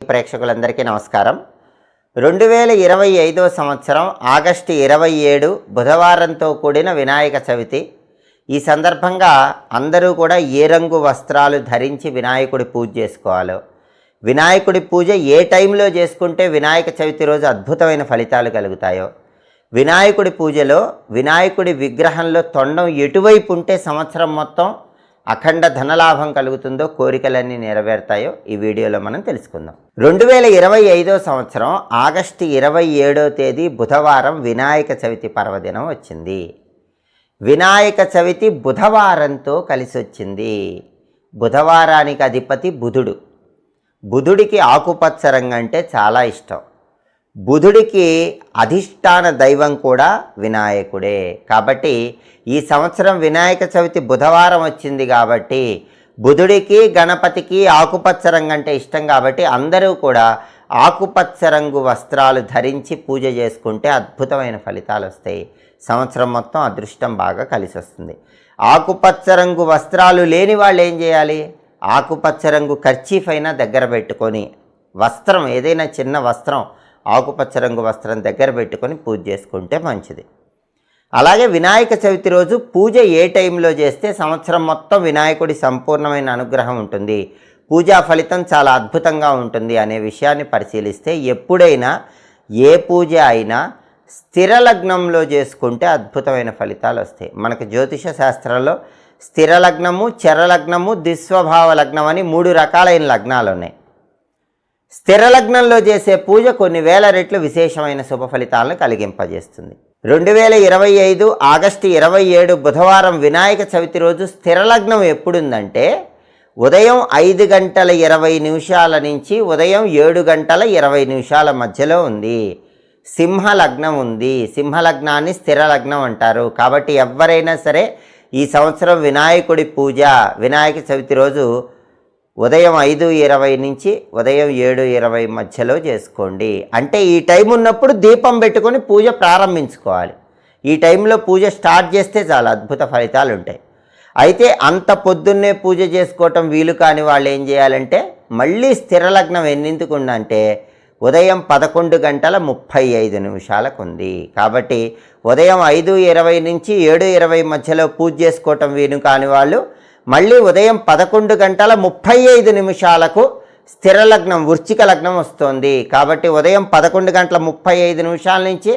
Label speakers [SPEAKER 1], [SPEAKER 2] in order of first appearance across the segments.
[SPEAKER 1] ప్రేక్షకులందరికీ నమస్కారం. రెండు వేల ఇరవై ఐదో సంవత్సరం ఆగస్టు ఇరవై ఏడు బుధవారంతో కూడిన వినాయక చవితి. ఈ సందర్భంగా అందరూ కూడా ఏ రంగు వస్త్రాలు ధరించి వినాయకుడి పూజ చేసుకోవాలో. వినాయకుడి పూజ ఏ టైంలో చేసుకుంటే వినాయక చవితి రోజు అద్భుతమైన ఫలితాలు కలుగుతాయో. వినాయకుడి పూజలో వినాయకుడి విగ్రహంలో తొండం ఎటువైపు ఉంటే సంవత్సరం మొత్తం అఖండ ధనలాభం కలుగుతుందో కోరికలన్నీ నెరవేరుతాయో ఈ వీడియోలో మనం తెలుసుకుందాం. రెండు వేల ఇరవై ఐదో సంవత్సరం ఆగస్టు ఇరవై ఏడో తేదీ బుధవారం వినాయక చవితి పర్వదినం వచ్చింది. వినాయక చవితి బుధవారంతో కలిసి వచ్చింది బుధవారానికి అధిపతి బుధుడు. బుధుడికి ఆకుపచ్చ రంగు అంటే చాలా ఇష్టం. బుధుడికి అధిష్టాన దైవం కూడా వినాయకుడే. కాబట్టి ఈ సంవత్సరం వినాయక చవితి బుధవారం వచ్చింది కాబట్టి బుధుడికి గణపతికి ఆకుపచ్చ రంగు అంటే ఇష్టం కాబట్టి అందరూ కూడా ఆకుపచ్చ రంగు వస్త్రాలు ధరించి పూజ చేసుకుంటే అద్భుతమైన ఫలితాలు వస్తాయి. సంవత్సరం మొత్తం అదృష్టం బాగా కలిసి వస్తుంది. ఆకుపచ్చ రంగు వస్త్రాలు లేని వాళ్ళు ఏం చేయాలి? ఆకుపచ్చ రంగు కర్చీఫ్ అయినా దగ్గర పెట్టుకొని వస్త్రం ఏదైనా చిన్న వస్త్రం ఆకుపచ్చ రంగు వస్త్రం దగ్గర పెట్టుకొని పూజ చేసుకుంటే మంచిది. అలాగే వినాయక చవితి రోజు పూజ ఏ టైంలో చేస్తే సంవత్సరం మొత్తం వినాయకుడి సంపూర్ణమైన అనుగ్రహం ఉంటుంది. పూజా ఫలితం చాలా అద్భుతంగా ఉంటుంది అనే విషయాన్ని పరిశీలిస్తే ఎప్పుడైనా ఏ పూజ అయినా స్థిర లగ్నంలో చేసుకుంటే అద్భుతమైన ఫలితాలు వస్తాయి. మనకు జ్యోతిష శాస్త్రంలో స్థిర లగ్నము చర లగ్నము దిస్వభావ లగ్నం అని మూడు రకాలైన లగ్నాలు ఉన్నాయి స్థిర లగ్నంలో చేసే పూజ కొన్ని వేల రెట్లు విశేషమైన శుభ ఫలితాలను కలిగింపజేస్తుంది. రెండు వేల ఇరవై ఐదు ఆగస్టు ఇరవై ఏడు బుధవారం వినాయక చవితి రోజు స్థిర లగ్నం ఎప్పుడుందంటే ఉదయం ఐదు గంటల ఇరవై నిమిషాల నుంచి ఉదయం ఏడు గంటల ఇరవై నిమిషాల మధ్యలో ఉంది. సింహ లగ్నం ఉంది. సింహ లగ్నాన్ని స్థిర లగ్నం అంటారు. కాబట్టి ఎవరైనా సరే ఈ సంవత్సరం వినాయకుడి పూజ వినాయక చవితి రోజు ఉదయం ఐదు ఇరవై నుంచి ఉదయం ఏడు ఇరవై మధ్యలో చేసుకోండి. అంటే ఈ టైం ఉన్నప్పుడు దీపం పెట్టుకొని పూజ ప్రారంభించుకోవాలి. ఈ టైంలో పూజ స్టార్ట్ చేస్తే చాలా అద్భుత ఫలితాలు ఉంటాయి. అయితే అంత పొద్దున్నే పూజ చేసుకోవటం వీలు కాని వాళ్ళు ఏం చేయాలంటే మళ్ళీ స్థిర లగ్నం ఎన్నిందుకు ఉందంటే ఉదయం పదకొండు గంటల ముప్పై ఐదు నిమిషాలకు ఉంది. కాబట్టి ఉదయం ఐదు ఇరవై నుంచి ఏడు ఇరవై మధ్యలో పూజ చేసుకోవటం వీలు కాని వాళ్ళు మళ్ళీ ఉదయం పదకొండు గంటల ముప్పై ఐదు నిమిషాలకు స్థిర లగ్నం వృశ్చిక లగ్నం వస్తుంది. కాబట్టి ఉదయం పదకొండు గంటల ముప్పై ఐదు నిమిషాల నుంచి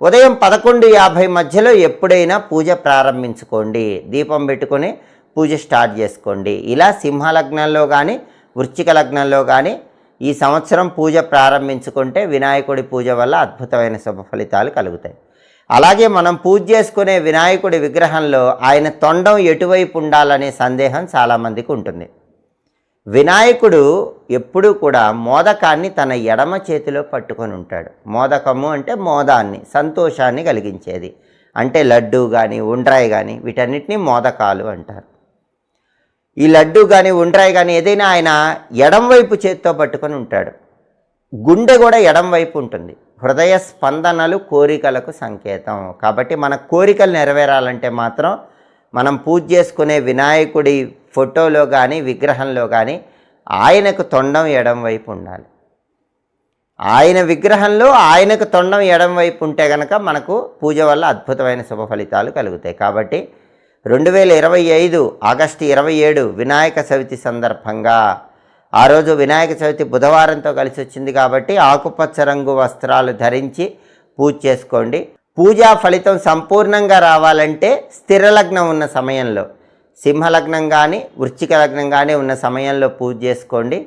[SPEAKER 1] ఉదయం పదకొండు యాభై మధ్యలో ఎప్పుడైనా పూజ ప్రారంభించుకోండి. దీపం పెట్టుకొని పూజ స్టార్ట్ చేసుకోండి. ఇలా సింహ లగ్నంలో కానీ వృశ్చిక లగ్నంలో కానీ ఈ సంవత్సరం పూజ ప్రారంభించుకుంటే వినాయకుడి పూజ వల్ల అద్భుతమైన శుభ ఫలితాలు కలుగుతాయి. అలాగే మనం పూజ చేసుకునే వినాయకుడి విగ్రహంలో ఆయన తొండం ఎటువైపు ఉండాలనే సందేహం చాలామందికి ఉంటుంది. వినాయకుడు ఎప్పుడూ కూడా మోదకాన్ని తన ఎడమ చేతిలో పట్టుకొని ఉంటాడు. మోదకము అంటే మోదాన్ని సంతోషాన్ని కలిగించేది. అంటే లడ్డు కానీ ఉండ్రాయి కానీ వీటన్నిటిని మోదకాలు అంటారు. ఈ లడ్డు కానీ ఉండ్రాయి కానీ ఏదైనా ఆయన ఎడం వైపు చేతితో పట్టుకొని ఉంటాడు. గుండె కూడా ఎడం వైపు ఉంటుంది. హృదయ స్పందనలు కోరికలకు సంకేతం. కాబట్టి మన కోరికలు నెరవేరాలంటే మాత్రం మనం పూజ చేసుకునే వినాయకుడి ఫోటోలో కానీ విగ్రహంలో కానీ ఆయనకు తొండం ఎడం వైపు ఉండాలి. ఆయన విగ్రహంలో ఆయనకు తొండం ఎడం వైపు ఉంటే కనుక మనకు పూజ వల్ల అద్భుతమైన శుభ ఫలితాలు కలుగుతాయి. కాబట్టి రెండు వేల ఇరవై ఐదు ఆగస్టు ఇరవై ఏడు వినాయక చవితి సందర్భంగా ఆ రోజు వినాయక చవితి బుధవారంతో కలిసి వచ్చింది కాబట్టి ఆకుపచ్చ రంగు వస్త్రాలు ధరించి పూజ చేసుకోండి. పూజా ఫలితం సంపూర్ణంగా రావాలంటే స్థిర లగ్నం ఉన్న సమయంలో సింహలగ్నం కానీ వృశ్చిక లగ్నం కానీ ఉన్న సమయంలో పూజ చేసుకోండి.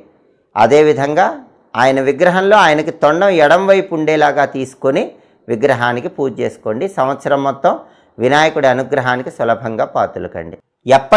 [SPEAKER 1] అదేవిధంగా ఆయన విగ్రహంలో ఆయనకి తొండం ఎడం వైపు ఉండేలాగా తీసుకొని విగ్రహానికి పూజ చేసుకోండి. సంవత్సరం మొత్తం వినాయకుడి అనుగ్రహానికి సులభంగా పాతులకండి. ఎప్పటి